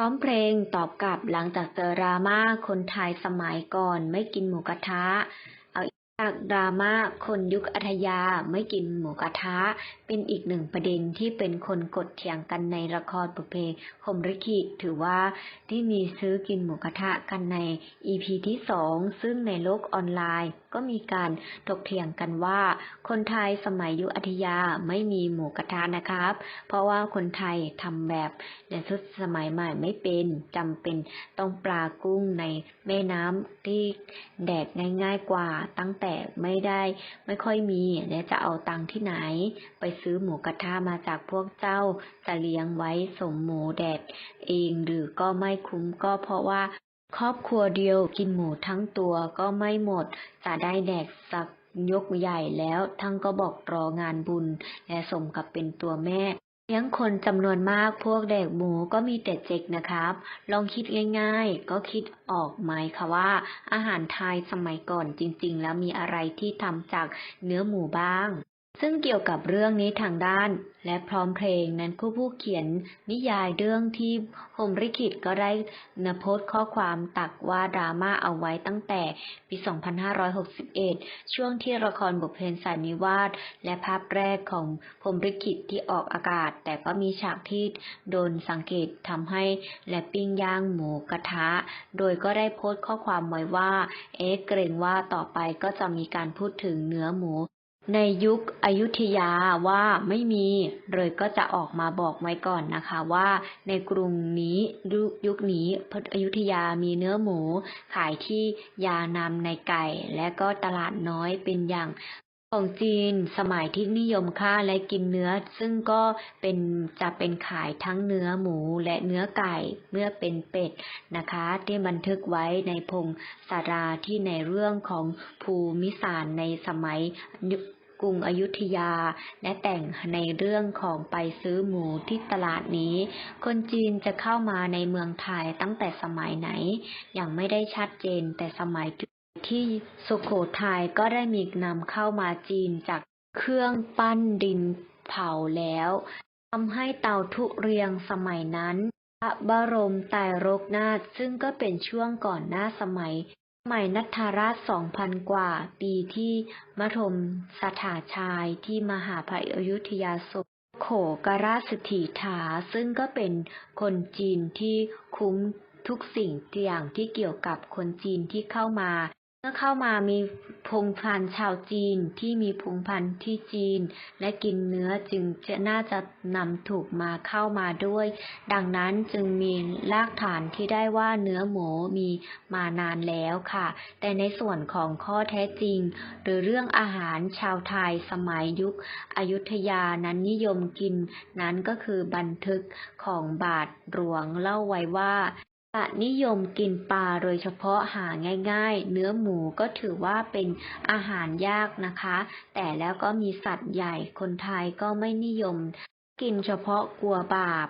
ร้อมเพลงตอบกลับหลังจากเจอดราม่าคนไทยสมัยก่อนไม่กินหมูกระทะ ดราม่าคนยุคอัธยาไม่กินหมูกระทะ เป็นอีกหนึ่งประเด็นที่เป็นคนกดเถียงกันในละครบุพเพคมริขิถือว่าที่มีซื้อกินหมูกระทะกันใน EP ที่สองซึ่งในโลกออนไลน์ ก็มีการถกเถียงกันว่า คนไทยสมัยยุคอัธยาไม่มีหมูกระทะนะครับ เพราะว่าคนไทยทำแบบในชุดสมัยใหม่ไม่เป็นจำเป็นต้องปลากุ้งในแม่น้ำที่แดกง่าย ๆกว่าตั้งแต่ไม่ได้ไม่ค่อยมีและจะเอาตังค์ที่ไหน ไปซื้อหมูกระทะมาจากพวกเจ้าจะเลี้ยงไว้สมหมูแดดเองหรือก็ไม่คุ้มก็เพราะว่า ครอบครัวเดียวกินหมูทั้งตัวก็ไม่หมด จะได้แดกสักยกใหญ่แล้วทั้งก็บอกรองานบุญ และสมกับเป็นตัวแม่ เลี้ยงคนจำนวนมากพวกแดกหมูก็มีแต่เจ็กนะครับ ลองคิดง่ายๆ ก็คิดออกไหมคะว่า อาหารไทยสมัยก่อนจริงๆ แล้วมีอะไรที่ทำจากเนื้อหมูบ้าง ซึ่งเกี่ยวกับเรื่องนี้ทางด้านและพร้อมเพลงนั้นผู้ผู้เขียนนิยายเรื่องที่พรหมลิขิตก็ได้นโพสข้อความตักว่าดราม่าเอาไว้ตั้งแต่ปี 2561 ช่วงที่ละครบุพเพสันนิวาสและภาพแรกของพรมลิขิตที่ออกอากาศ แต่ก็มีฉากที่โดนสังเกตทำให้และปิ้งย่างหมูกระทะ โดยก็ได้โพสข้อความไว้ว่า เอ๊ะเกรงว่าต่อไปก็จะมีการพูดถึงเนื้อหมู ในยุคอยุธยาว่าไม่มีเลยก็จะออกมาบอกไว้ก่อนนะคะว่าในกรุงนี้ยุคยุคนี้พอยุธยามีเนื้อหมู ขายที่ยานำในไก่ และก็ตลาดน้อยเป็นอย่างของจีนสมัยที่นิยมฆ่าและกินเนื้อ ซึ่งก็เป็นจะเป็นขายทั้งเนื้อหมูและเนื้อไก่เมื่อเป็นเป็ดนะคะ ที่บันทึกไว้ในพงศาราที่ในเรื่องของภูมิสารในสมัยยุค กรุงอยุธยา และแต่งในเรื่องของไปซื้อหมูที่ตลาดนี้ คนจีนจะเข้ามาในเมืองไทยตั้งแต่สมัยไหน ยังไม่ได้ชัดเจนแต่สมัยที่สุโขทัยก็ได้มีนำเข้ามาจีนจากเครื่องปั้นดินเผาแล้วทำให้เตาทุเรียงสมัยนั้นพระบรมไตรโลกนาถซึ่งก็เป็นช่วงก่อนหน้าสมัย ใหม่นัทราชสองพันกว่า ปีที่มัธมสถาชายที่มหาภัยอยุธยาสมโขกราชสถีถาซึ่งก็เป็นคนจีนที่คุ้มทุกสิ่งอย่างที่เกี่ยวกับคนจีนที่เข้ามา มื่อเข้ามามีพงพันธ์ชาวจีนที่มีพงพันธ์ที่จีน และกินเนื้อจึงจะน่าจะนำถูกมาเข้ามาด้วย ดังนั้นจึงมีรากฐานที่ได้ว่าเนื้อหมูมีมานานแล้วค่ะ แต่ในส่วนของข้อแท้จริง หรือเรื่องอาหารชาวไทยสมัยยุคอยุธยานั้นนิยมกิน นั้นก็คือบันทึกของบาทหลวงเล่าไว้ว่า นิยมกินปลาโดยเฉพาะหาง่าย ๆ เนื้อหมูก็ถือว่าเป็นอาหารยากนะคะ แต่แล้วก็มีสัตว์ใหญ่คนไทยก็ไม่นิยม กินเฉพาะกลัวบาป